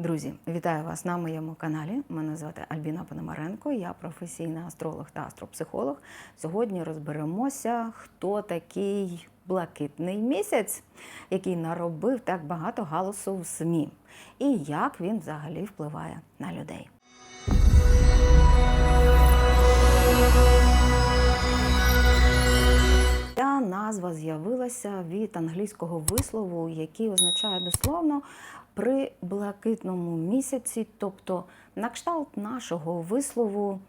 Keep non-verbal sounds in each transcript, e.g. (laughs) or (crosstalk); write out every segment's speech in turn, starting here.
Друзі, вітаю вас на моєму каналі. Мене звати Альбіна Пономаренко, я професійний астролог та астропсихолог. Сьогодні розберемося, хто такий блакитний місяць, який наробив так багато галасу в СМІ, і як він взагалі впливає на людей. Ця назва з'явилася від англійського вислову, який означає дословно при блакитному місяці, тобто на кшталт нашого вислову,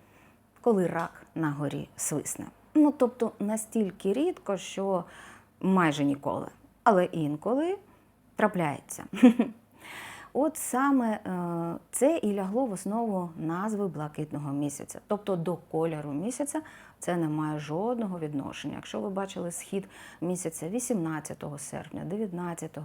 коли рак на горі свисне. Ну, тобто настільки рідко, що майже ніколи, але інколи трапляється. (laughs) От саме е, це і лягло в основу назви блакитного місяця. Тобто до кольору місяця це не має жодного відношення. Якщо ви бачили схід місяця 18 серпня, 19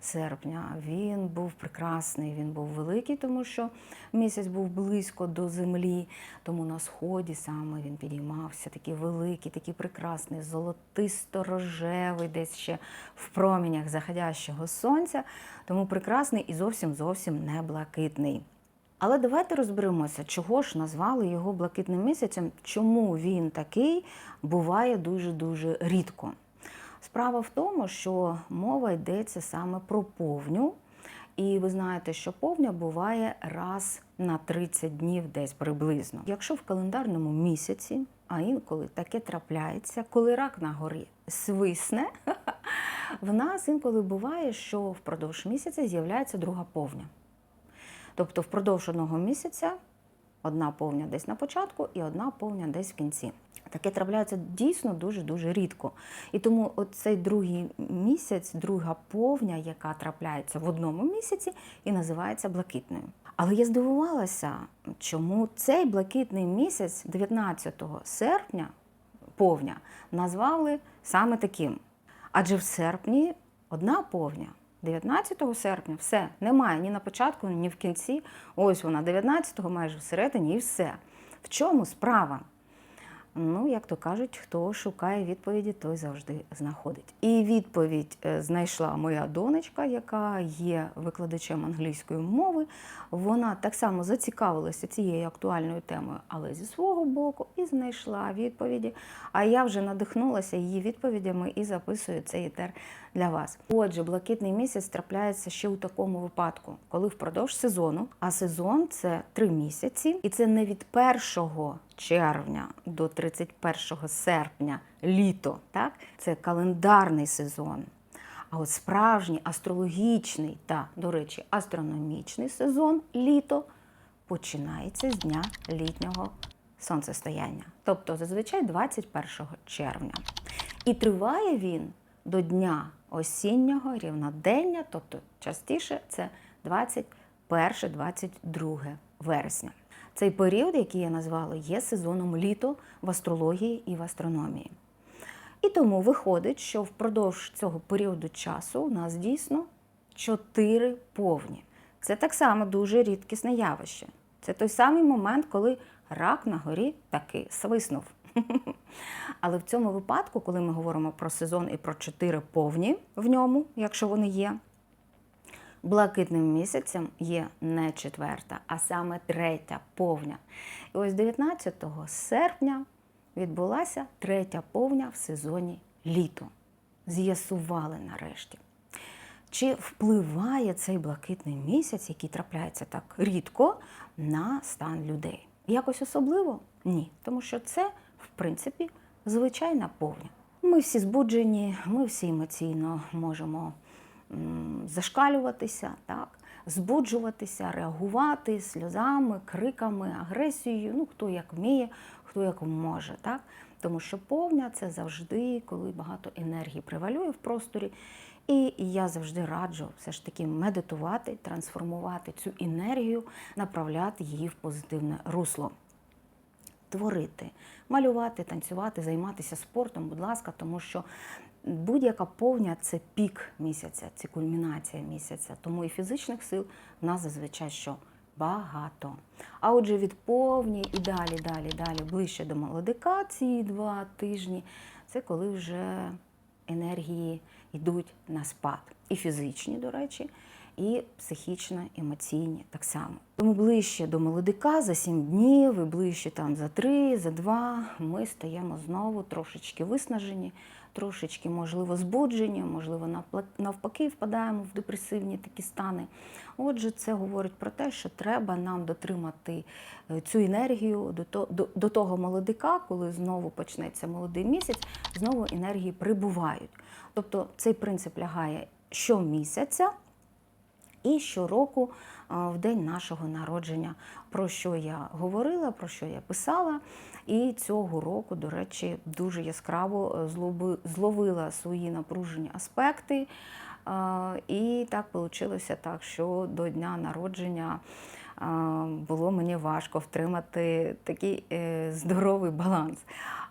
серпня, він був прекрасний, він був великий, тому що місяць був близько до землі, тому на сході саме він підіймався, такий великий, такий прекрасний, золотисто-рожевий, десь ще в промінях заходящого сонця, тому прекрасний і зовсім зовсім не блакитний. Але давайте розберемося, чого ж назвали його блакитним місяцем, чому він такий буває дуже-дуже рідко. Справа в тому, що мова йдеться саме про повню. І ви знаєте, що повня буває раз на 30 днів десь приблизно. Якщо в календарному місяці, а інколи таке трапляється, коли рак на горі свисне, (laughs) в нас інколи буває, що впродовж місяця з'являється друга повня. Тобто впродовж одного місяця одна повня десь на початку і одна повня десь в кінці. Таке трапляється дійсно дуже-дуже рідко. І тому оцей другий місяць, друга повня, яка трапляється в одному місяці, і називається блакитною. Але я здивувалася, чому цей блакитний місяць, 19 серпня, повня, назвали саме таким. Адже в серпні одна повня. 19 серпня все, немає ні на початку, ні в кінці. Ось вона, 19-го майже всередині, і все. В чому справа? Ну, як то кажуть, хто шукає відповіді, той завжди знаходить. І відповідь е, знайшла моя донечка, яка є викладачем англійської мови. Вона так само зацікавилася цією актуальною темою, але зі свого боку і знайшла відповіді. А я вже надихнулася її відповідями і записую цей етер для вас. Отже, блакитний місяць трапляється ще у такому випадку, коли впродовж сезону, а сезон це три місяці, і це не від 1 червня до 31 серпня літо. Так? Це календарний сезон. А от справжній астрологічний та, до речі, астрономічний сезон літо починається з дня літнього сонцестояння, тобто зазвичай 21 червня. І триває він до дня осіннього рівнодення, тобто частіше це 21-22 вересня. Цей період, який я назвала, є сезоном літо в астрології і в астрономії. І тому виходить, що впродовж цього періоду часу у нас дійсно чотири повні. Це так само дуже рідкісне явище. Це той самий момент, коли рак на горі таки свиснув. (laughs) Але в цьому випадку, коли ми говоримо про сезон і про чотири повні в ньому, якщо вони є, блакитним місяцем є не четверта, а саме третя повня. І ось 19 серпня відбулася третя повня в сезоні літо. З'ясували нарешті. Чи впливає цей блакитний місяць, який трапляється так рідко, на стан людей? Якось особливо? Ні. Тому що це, в принципі, звичайна повня. Ми всі збуджені, ми всі емоційно можемо зашкалюватися, так? збуджуватися, реагувати сльозами, криками, агресією, ну хто як вміє, хто як може. Так? Тому що повня це завжди, коли багато енергії превалює в просторі. І я завжди раджу все ж таки медитувати, трансформувати цю енергію, направляти її в позитивне русло. Творити, малювати, танцювати, займатися спортом, будь ласка, тому що будь-яка повня це пік місяця, це кульмінація місяця. Тому і фізичних сил в нас зазвичай що багато. А отже, від повні і далі, далі, далі, ближче до молодика, ці два тижні, це коли вже енергії йдуть на спад. І фізичні, до речі, і психічно, емоційні так само. Тому ближче до молодика за 7 днів, і ближче там за 3, за 2 ми стаємо знову трошечки виснажені, трошечки, можливо, збуджені, можливо, навпаки, впадаємо в депресивні такі стани. Отже, це говорить про те, що треба нам дотримати е, цю енергію до того молодика, коли знову почнеться молодий місяць, знову енергії прибувають. Тобто цей принцип лягає щомісяця і щороку в день нашого народження, про що я говорила, про що я писала. І цього року, до речі, дуже яскраво е, зловила свої напружені аспекти. І так вийшло так, що до дня народження було мені важко втримати такий е, здоровий баланс.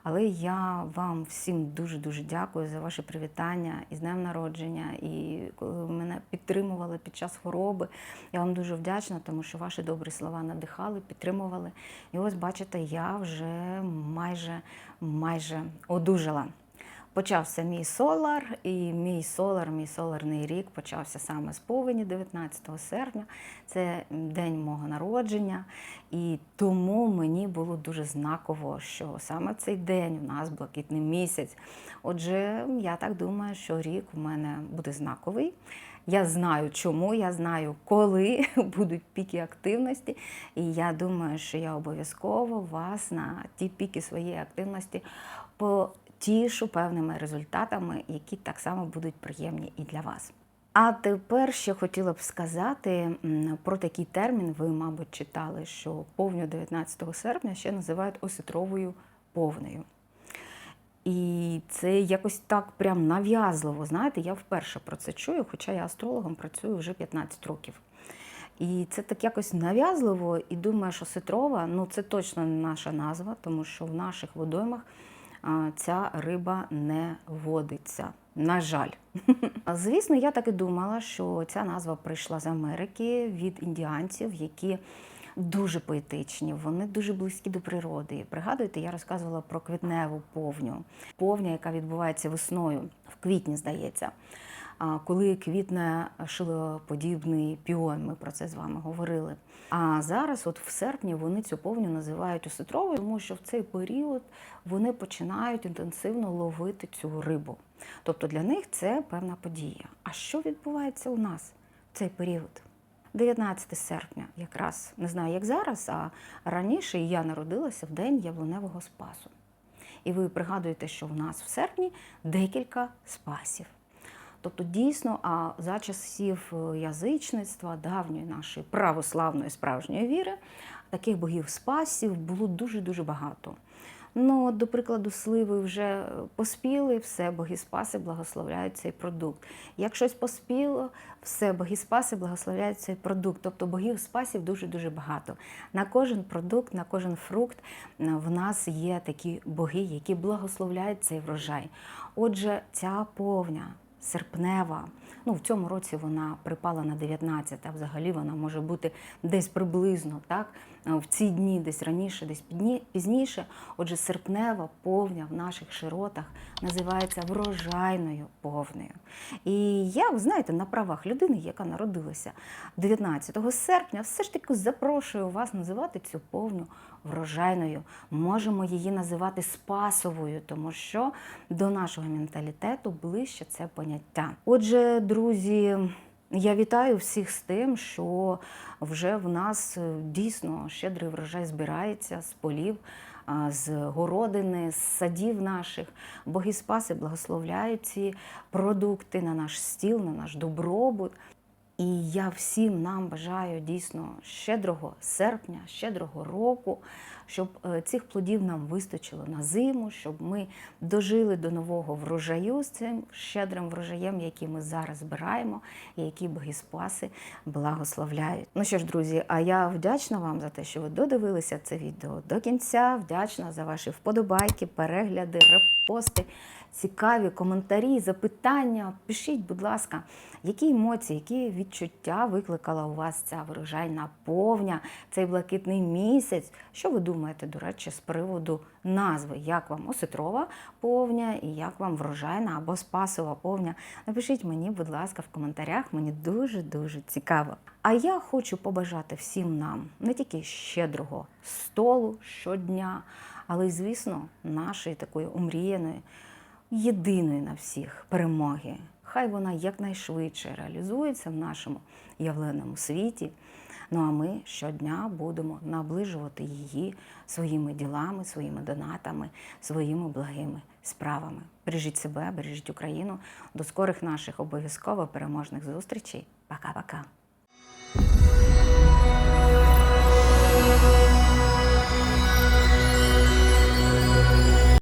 Але я вам всім дуже-дуже дякую за ваше привітання і з днем народження, і коли ви мене підтримували під час хвороби. Я вам дуже вдячна, тому що ваші добрі слова надихали, підтримували. І ось бачите, я вже майже майже одужала. Почався мій солар, і мій солар, мій соларний рік почався саме з повені 19 серпня. Це день мого народження. І тому мені було дуже знаково, що саме цей день у нас блакитний місяць. Отже, я так думаю, що рік у мене буде знаковий. Я знаю, чому, я знаю, коли (laughs) будуть піки активності. І я думаю, що я обов'язково вас на ті піки своєї активності потішу певними результатами, які так само будуть приємні і для вас. А тепер ще хотіла б сказати про такий термін. Ви, мабуть, читали, що повню 19 серпня ще називають осетровою повнею. І це якось так прям нав'язливо. Знаєте, я вперше про це чую, хоча я астрологом працюю вже 15 років. І це так якось нав'язливо, і думаю, що ситрова ну це точно не наша назва, тому що в наших водоймах ця риба не водиться. На жаль. (laughs) Звісно, я так і думала, що ця назва прийшла з Америки від індіанців, які дуже поетичні, вони дуже близькі до природи. Пригадуєте, я розказувала про квітневу повню, повня, яка відбувається весною, в квітні, здається. Коли квітне шилоподібний піон, ми про це з вами говорили. А зараз, от в серпні, вони цю повню називають осетровою, тому що в цей період вони починають інтенсивно ловити цю рибу. Тобто для них це певна подія. А що відбувається у нас в цей період? 19 серпня, якраз не знаю, як зараз, а раніше я народилася в день яблуневого спасу. І ви пригадуєте, що в нас в серпні декілька спасів. Тобто, дійсно, а за часів е, язичництва, давньої нашої православної справжньої віри, таких богів спасів було дуже-дуже багато. Ну, от, до прикладу, сливи вже поспіли, все, боги спаси благословляють цей продукт. Як щось поспіло, все, боги спаси благословляють цей продукт. Тобто богів спасів дуже-дуже багато. На кожен продукт, на кожен фрукт е, в нас є такі боги, які благословляють цей врожай. Отже, ця повня серпнева. Ну, в цьому році вона припала на 19, а взагалі вона може бути десь приблизно, так? В ці дні, десь раніше, десь пізніше. Отже, серпнева повня в наших широтах називається врожайною повнею. І я, знаєте, на правах людини, яка народилася 19 серпня, все ж таки запрошую вас називати цю повню врожайною. Можемо її називати спасовою, тому що до нашого менталітету ближче це поняття. Отже, друзі. Я вітаю всіх з тим, що вже в нас е, дійсно щедрий врожай збирається з полів, з городини, з садів наших. Боги спаси благословляють ці продукти на наш стіл, на наш добробут. І я всім нам бажаю дійсно щедрого серпня, щедрого року, щоб е, цих плодів нам вистачило на зиму, щоб ми дожили до нового врожаю з цим щедрим врожаєм, який ми зараз збираємо, і який боги спаси благословляють. Ну що ж, друзі, а я вдячна вам за те, що ви додивилися це відео до кінця. Вдячна за ваші вподобайки, перегляди, репости цікаві коментарі, запитання. Пишіть, будь ласка, які емоції, які відчуття викликала у вас ця врожайна повня, цей блакитний місяць. Що ви думаєте, до речі, з приводу назви? Як вам осетрова повня і як вам врожайна або спасова повня? Напишіть мені, будь ласка, в коментарях. Мені дуже-дуже цікаво. А я хочу побажати всім нам не тільки щедрого столу щодня, але й, звісно, нашої такої омріяної, єдиної на всіх перемоги. Хай вона якнайшвидше реалізується в нашому явленому світі. Ну а ми щодня будемо наближувати її своїми ділами, своїми донатами, своїми благими справами. Бережіть себе, бережіть Україну. До скорих наших обов'язково переможних зустрічей. Пока-пока.